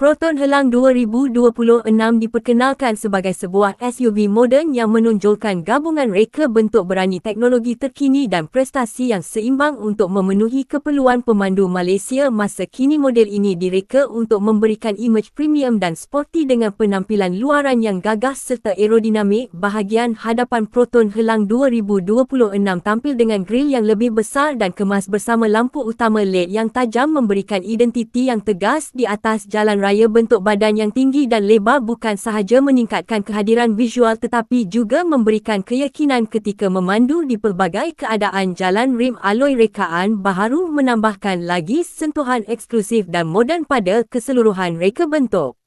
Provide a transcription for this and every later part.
Proton Helang 2026 diperkenalkan sebagai sebuah SUV moden yang menonjolkan gabungan reka bentuk berani teknologi terkini dan prestasi yang seimbang untuk memenuhi keperluan pemandu Malaysia masa kini model ini direka untuk memberikan imej premium dan sporty dengan penampilan luaran yang gagah serta aerodinamik. Bahagian hadapan Proton Helang 2026 tampil dengan grill yang lebih besar dan kemas bersama lampu utama LED yang tajam memberikan identiti yang tegas di atas jalan raya raya bentuk badan yang tinggi dan lebar bukan sahaja meningkatkan kehadiran visual tetapi juga memberikan keyakinan ketika memandu di pelbagai keadaan jalan rim aloi rekaan baharu menambahkan lagi sentuhan eksklusif dan moden pada keseluruhan reka bentuk.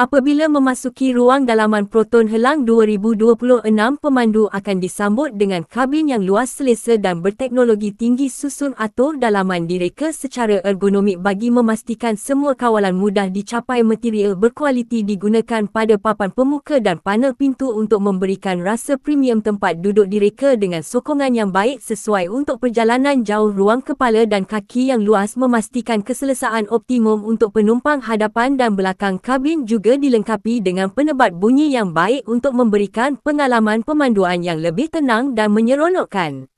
Apabila memasuki ruang dalaman Proton Helang 2026, pemandu akan disambut dengan kabin yang luas selesa dan berteknologi tinggi susun atur dalaman direka secara ergonomik bagi memastikan semua kawalan mudah dicapai material berkualiti digunakan pada papan pemuka dan panel pintu untuk memberikan rasa premium tempat duduk direka dengan sokongan yang baik sesuai untuk perjalanan jauh ruang kepala dan kaki yang luas memastikan keselesaan optimum untuk penumpang hadapan dan belakang kabin juga juga dilengkapi dengan penebat bunyi yang baik untuk memberikan pengalaman pemanduan yang lebih tenang dan menyeronokkan.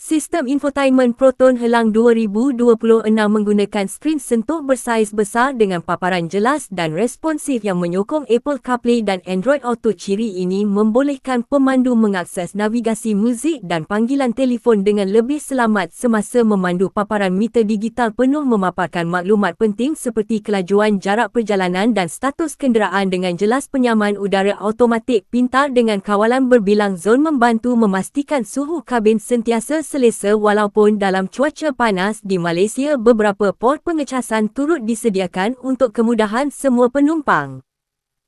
Sistem infotainment Proton Helang 2026 menggunakan skrin sentuh bersaiz besar dengan paparan jelas dan responsif yang menyokong Apple CarPlay dan Android Auto. Ciri ini membolehkan pemandu mengakses navigasi muzik dan panggilan telefon dengan lebih selamat semasa memandu paparan meter digital penuh memaparkan maklumat penting seperti kelajuan jarak perjalanan dan status kenderaan dengan jelas penyaman udara automatik pintar dengan kawalan berbilang zon membantu memastikan suhu kabin sentiasa selesa walaupun dalam cuaca panas di Malaysia beberapa port pengecasan turut disediakan untuk kemudahan semua penumpang.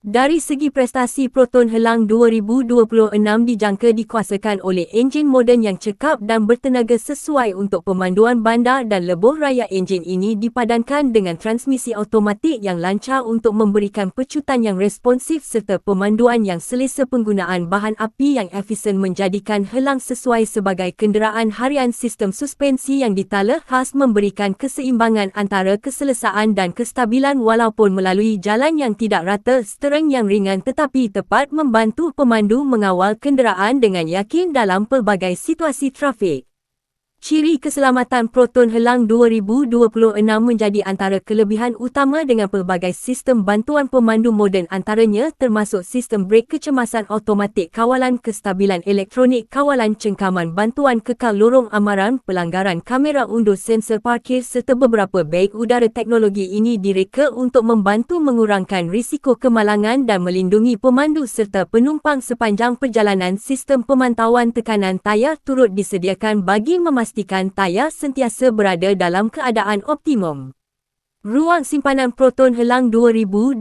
Dari segi prestasi Proton Helang 2026 dijangka dikuasakan oleh enjin moden yang cekap dan bertenaga sesuai untuk pemanduan bandar dan lebuh raya enjin ini dipadankan dengan transmisi automatik yang lancar untuk memberikan pecutan yang responsif serta pemanduan yang selesa penggunaan bahan api yang efisien menjadikan Helang sesuai sebagai kenderaan harian sistem suspensi yang ditala khas memberikan keseimbangan antara keselesaan dan kestabilan walaupun melalui jalan yang tidak rata steering yang ringan tetapi tepat membantu pemandu mengawal kenderaan dengan yakin dalam pelbagai situasi trafik. Ciri keselamatan Proton Helang 2026 menjadi antara kelebihan utama dengan pelbagai sistem bantuan pemandu moden antaranya termasuk sistem brek kecemasan automatik kawalan kestabilan elektronik kawalan cengkaman bantuan kekal lorong amaran pelanggaran kamera undur sensor parkir serta beberapa baik udara teknologi ini direka untuk membantu mengurangkan risiko kemalangan dan melindungi pemandu serta penumpang sepanjang perjalanan sistem pemantauan tekanan tayar turut disediakan bagi memastikan memastikan tayar sentiasa berada dalam keadaan optimum. Ruang simpanan Proton Helang 2026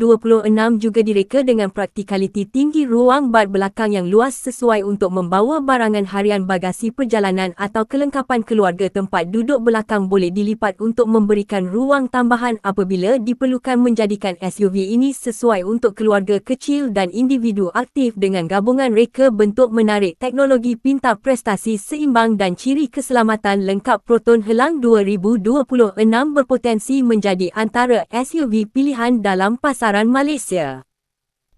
juga direka dengan praktikaliti tinggi ruang bad belakang yang luas sesuai untuk membawa barangan harian bagasi perjalanan atau kelengkapan keluarga tempat duduk belakang boleh dilipat untuk memberikan ruang tambahan apabila diperlukan menjadikan SUV ini sesuai untuk keluarga kecil dan individu aktif dengan gabungan reka bentuk menarik teknologi pintar prestasi seimbang dan ciri keselamatan lengkap Proton Helang 2026 berpotensi menjadi antara SUV pilihan dalam pasaran Malaysia.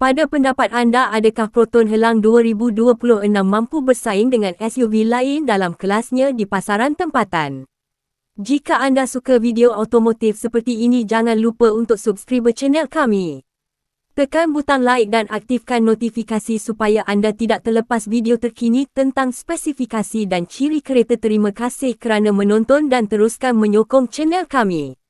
Pada pendapat anda, adakah Proton Helang 2026 mampu bersaing dengan SUV lain dalam kelasnya di pasaran tempatan? Jika anda suka video automotif seperti ini, jangan lupa untuk subscribe channel kami. Tekan butang like dan aktifkan notifikasi supaya anda tidak terlepas video terkini tentang spesifikasi dan ciri kereta. Terima kasih kerana menonton dan teruskan menyokong channel kami.